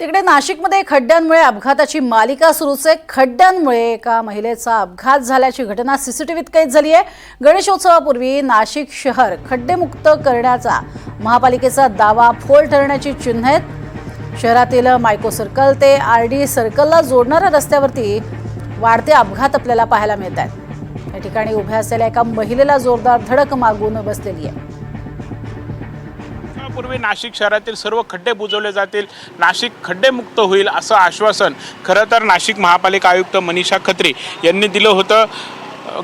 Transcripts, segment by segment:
तिकडे नाशिकमध्ये खड्ड्यांमुळे अपघाताची मालिका सुरूच आहे. खड्ड्यांमुळे एका महिलेचा अपघात झाल्याची घटना सीसीटीव्हीत कैद झाली आहे. गणेशोत्सवापूर्वी नाशिक शहर खड्डेमुक्त करण्याचा महापालिकेचा दावा फोल ठरण्याची चिन्ह आहेत. शहरातील मायको सर्कल ते आर डी सर्कलला जोडणाऱ्या रस्त्यावरती वाढते अपघात आपल्याला पाहायला मिळत आहेत. या ठिकाणी उभ्या असलेल्या एका महिलेला जोरदार धडक मागून बसलेली आहे. पूर्वी नाशिक शहरातील सर्व खड्डे बुजवले जातील नाशिक खड्डेमुक्त होईल असं आश्वासन. खरं तर नाशिक महापालिका आयुक्त मनीषा खत्री यांनी दिलं होतं.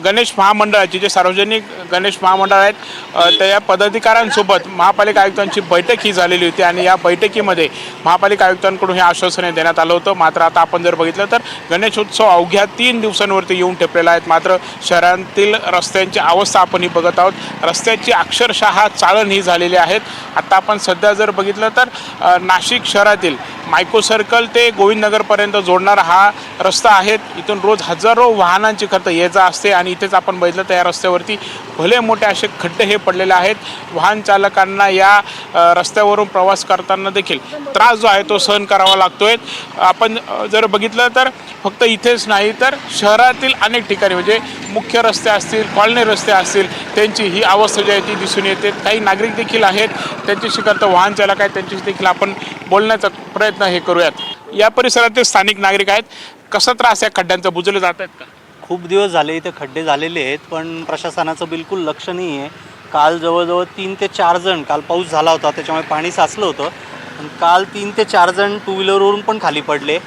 गणेश महामंडळाचे जे सार्वजनिक गणेश महामंडळ आहेत त्या पदाधिकाऱ्यांसोबत महापालिका आयुक्तांची बैठक ही झालेली होती आणि या बैठकीमध्ये महापालिका आयुक्तांकडून हे आश्वासने देण्यात आलं होतं. मात्र आता आपण जर बघितलं तर गणेशोत्सव अवघ्या तीन दिवसांवरती येऊन ठेपलेला आहेत मात्र शहरांतील रस्त्यांची अवस्था आपण ही बघत आहोत. रस्त्याची अक्षरशः चाळण ही झालेली आहेत. आता आपण सध्या जर बघितलं तर नाशिक शहरातील मायको सर्कल ते गोविंदनगरपर्यंत जोडणारा हा रस्ता आहे. इथून रोज हजारो वाहनांची खरं ये जा असते. आणि इथेच आपण बघितलं तर या रस्त्यावरती भले मोठे असे खड्डे हे पडलेले आहेत वाहन चालकांना या रस्त्यावरून प्रवास करताना देखील त्रास जो आहे तो सहन करावा लागतोय. आपण जर बघितलं तर फक्त इथेच नाही तर शहरातील अनेक ठिकाणी म्हणजे मुख्य रस्ते असतील कॉलनी रस्ते असतील त्यांची ही अवस्था जी आहे ती दिसून येते. काही नागरिक देखील आहेत त्यांच्याशी करता वाहन चालक आहेत त्यांच्याशी देखील आपण बोलण्याचा प्रयत्न हे करूयात. या परिसरातील स्थानिक नागरिक आहेत. कसा त्रास या खड्ड्यांचा? बुजले जात आहेत का? खूप दिवस झाले इथे खड्डे झालेले आहेत पण प्रशासनाचं बिलकुल लक्ष नाही आहे. काल जवळजवळ तीन ते चार जण काल पाऊस झाला होता त्याच्यामुळे पाणी साचलं होतं. पण काल तीन ते चार जण टू व्हीलरवरून पण खाली पडले.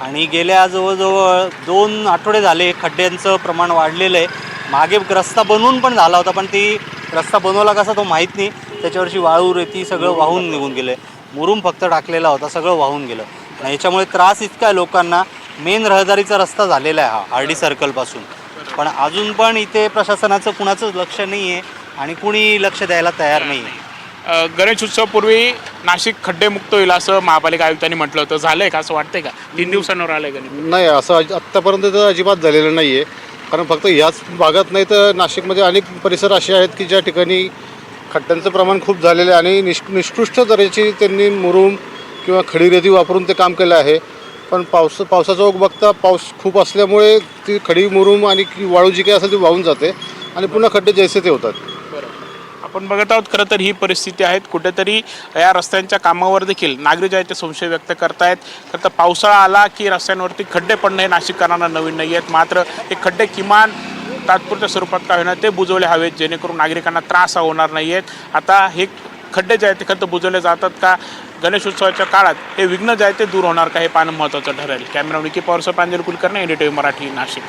आणि गेल्या जवळजवळ दोन आठवडे झाले खड्ड्यांचं प्रमाण वाढलेलं आहे. मागे रस्ता बनवून पण झाला होता पण ती रस्ता बनवला कसा तो माहीत नाही. त्याच्यावरची वाळू रेती सगळं वाहून निघून गेलं मुरूम फक्त टाकलेला होता सगळं वाहून गेलं. आणि याच्यामुळे त्रास इतका आहे लोकांना मेन रहदारीचा रस्ता झालेला आहे हा आर डी सर्कलपासून पण अजून पण इथे प्रशासनाचं कुणाचंच लक्ष नाही आहे आणि कुणी लक्ष द्यायला तयार नाही आहे अ, गणेश उत्सवापूर्वी नाशिक खड्डेमुक्त होईल असं महापालिका आयुक्तांनी म्हटलं होतं. झालंय का? असं वाटतंय का? तीन दिवसांवर आलंय गणेश. नाही असं अज- आत्तापर्यंत तर अजिबात झालेलं नाही आहे कारण फक्त ह्याच भागात नाही तर नाशिकमध्ये अनेक परिसर असे आहेत की ज्या ठिकाणी खड्ड्यांचं प्रमाण खूप झालेलं आहे आणि निष् निष्कृष्ट दर्जाची त्यांनी मुरुम किंवा खडी रेती वापरून ते काम केलं आहे. पण पावस पावसाचा ओघ बघता पाऊस खूप असल्यामुळे ती खडी मुरुम आणि की वाळू जी काही असेल ती वाहून जाते आणि पुन्हा खड्डे जैसे ते होतात. आपण बघत आहोत खरं तर ही परिस्थिती आहेत कुठेतरी या रस्त्यांच्या कामावर देखील नागरिक आहेत ते संशय व्यक्त करतायत खरं तर पावसाळा आला की रस्त्यांवरती खड्डे पडणं हे नाशिककरांना नवीन नाही आहेत मात्र हे खड्डे किमान तात्पुरत्या स्वरूपात का होईना ते बुजवले हवेत. जेणेकरून नागरिकांना त्रास होणार नाही आहेत आता हे खड्डे जे आहेत ते खरं तर बुजवले जातात का? गणेशोत्सवाच्या काळात हे विघ्न जे ते दूर होणार का हे पाहणं महत्त्वाचं ठरेल. Camera Vicky Pawar Pranjal Kulkarni N D T V Marathi Nashik.